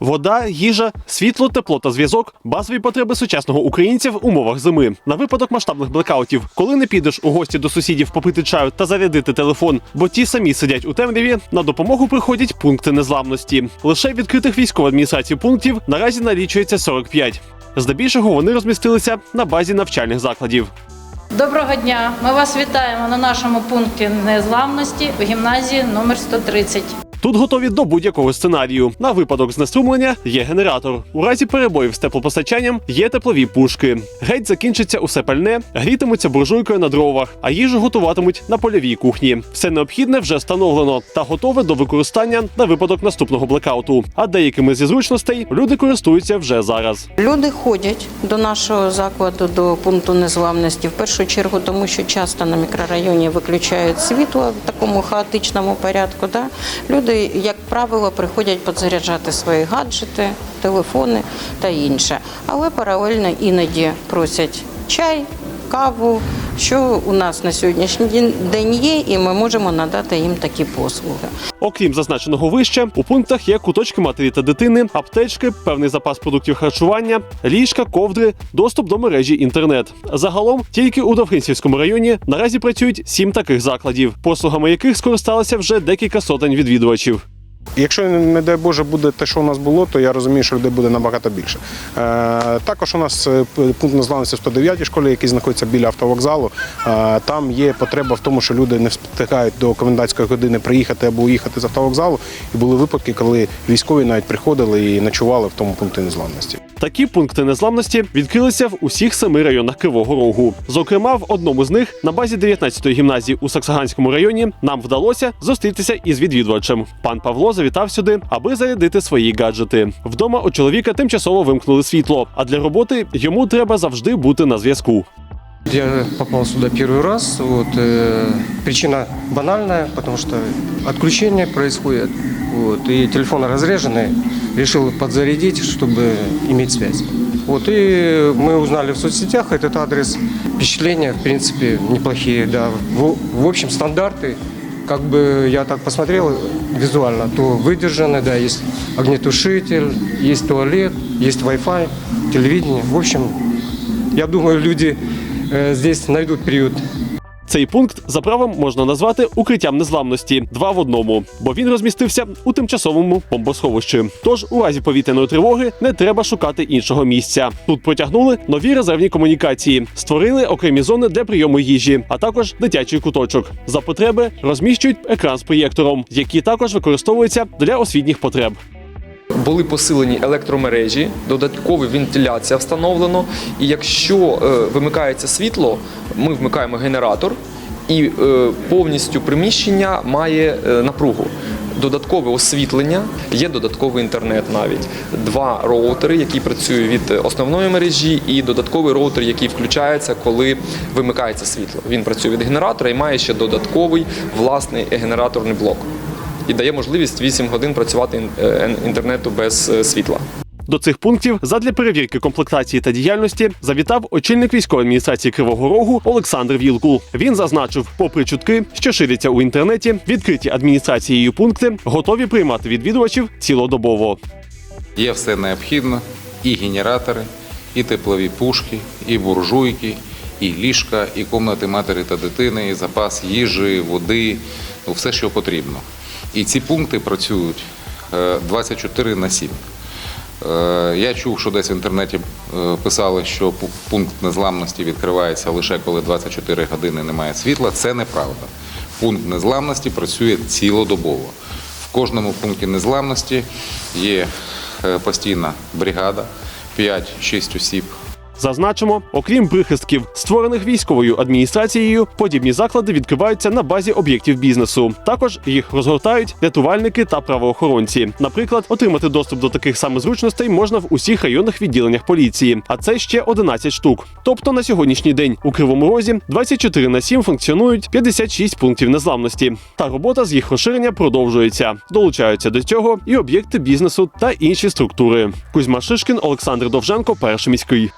Вода, їжа, світло, тепло та зв'язок базові потреби сучасного українця в умовах зими. На випадок масштабних блекаутів, коли не підеш у гості до сусідів попити чаю та зарядити телефон, бо ті самі сидять у темряві, на допомогу приходять пункти незламності. Лише відкритих військової адміністрації пунктів наразі налічується 45. Здебільшого вони розмістилися на базі навчальних закладів. Доброго дня! Ми вас вітаємо на нашому пункті незламності в гімназії номер 130. Тут готові до будь-якого сценарію. На випадок знеструмлення є генератор. У разі перебоїв з теплопостачанням є теплові пушки. Геть закінчиться усе пальне, грітимуться буржуйкою на дровах, а їжу готуватимуть на польовій кухні. Все необхідне вже встановлено та готове до використання на випадок наступного блекауту. А деякими зі зручностей люди користуються вже зараз. Люди ходять до нашого закладу, до пункту незламності в першу чергу, тому що часто на мікрорайоні виключають світло в такому хаотичному порядку. Да? Люди, як правило, приходять підзаряджати свої гаджети, телефони та інше. Але паралельно іноді просять чай, каву, що у нас на сьогоднішній день- є, і ми можемо надати їм такі послуги. Окрім зазначеного вище, у пунктах є куточки матері та дитини, аптечки, певний запас продуктів харчування, ліжка, ковдри, доступ до мережі інтернет. Загалом тільки у Довгинцівському районі наразі працюють сім таких закладів, послугами яких скористалися вже декілька сотень відвідувачів. Якщо не дай Боже буде те, що у нас було, то я розумію, що людей буде набагато більше. Е, також у нас е, пункт незламності в 109 школі, який знаходиться біля автовокзалу. Е, там є потреба в тому, що люди не встигають до комендантської години приїхати або уїхати з автовокзалу. І були випадки, коли військові навіть приходили і ночували в тому пункті незламності. Такі пункти незламності відкрилися в усіх семи районах Кривого Рогу. Зокрема, в одному з них на базі 19-ї гімназії у Саксаганському районі нам вдалося зустрітися із відвідувачем. Пан Павло завітав сюди, аби зарядити свої гаджети. Вдома у чоловіка тимчасово вимкнули світло, а для роботи йому треба завжди бути на зв'язку. Я попал сюда первый раз. Вот, э, причина банальная, потому что отключение происходит. Вот, и телефон разряженный. Решил подзарядить, чтобы иметь связь. Вот, и мы узнали в соцсетях этот адрес. Впечатления, в принципе, неплохие. Да. В, в общем, стандарты, как бы я так посмотрел визуально, то выдержаны, да, есть огнетушитель, есть туалет, есть Wi-Fi, телевидение. В общем, я думаю, люди э, здесь найдут приют. цей пункт за правом можна назвати укриттям незламності два в одному, бо він розмістився у тимчасовому бомбосховищі. Тож у разі повітряної тривоги не треба шукати іншого місця. Тут протягнули нові резервні комунікації, створили окремі зони для прийому їжі, а також дитячий куточок. За потреби розміщують екран з проєктором, який також використовується для освітніх потреб. Були посилені електромережі, додаткова вентиляція встановлено. І якщо е, вимикається світло, ми вмикаємо генератор, і е, повністю приміщення має е, напругу. Додаткове освітлення, є додатковий інтернет навіть. Два роутери, які працюють від основної мережі, і додатковий роутер, який включається, коли вимикається світло. Він працює від генератора і має ще додатковий власний генераторний блок. І дає можливість 8 годин працювати е, інтернету без е, світла. До цих пунктів задля перевірки комплектації та діяльності завітав очільник військової адміністрації Кривого Рогу Олександр Вілкул. Він зазначив, попри чутки, що ширяться у інтернеті, відкриті адміністрацією пункти готові приймати відвідувачів цілодобово. Є все необхідне: і генератори, і теплові пушки, і буржуйки, і ліжка, і комнати матері та дитини, і запас їжі, води, ну все, що потрібно. І ці пункти працюють е, 24 на 7. Е, Я чув, що десь в інтернеті е, писали, що пункт незламності відкривається лише коли 24 години немає світла. Це неправда. Пункт незламності працює цілодобово. В кожному пункті незламності є е, постійна бригада, 5-6 осіб Зазначимо, окрім прихистків, створених військовою адміністрацією, подібні заклади відкриваються на базі об'єктів бізнесу. Також їх розгортають рятувальники та правоохоронці. Наприклад, отримати доступ до таких самих зручностей можна в усіх районних відділеннях поліції, а це ще 11 штук. Тобто на сьогоднішній день у Кривому Розі 24 на 7 функціонують 56 пунктів незламності. Та робота з їх розширення продовжується. Долучаються до цього і об'єкти бізнесу та інші структури. Кузьма Шишкін, Олександр Довженко, перший міський.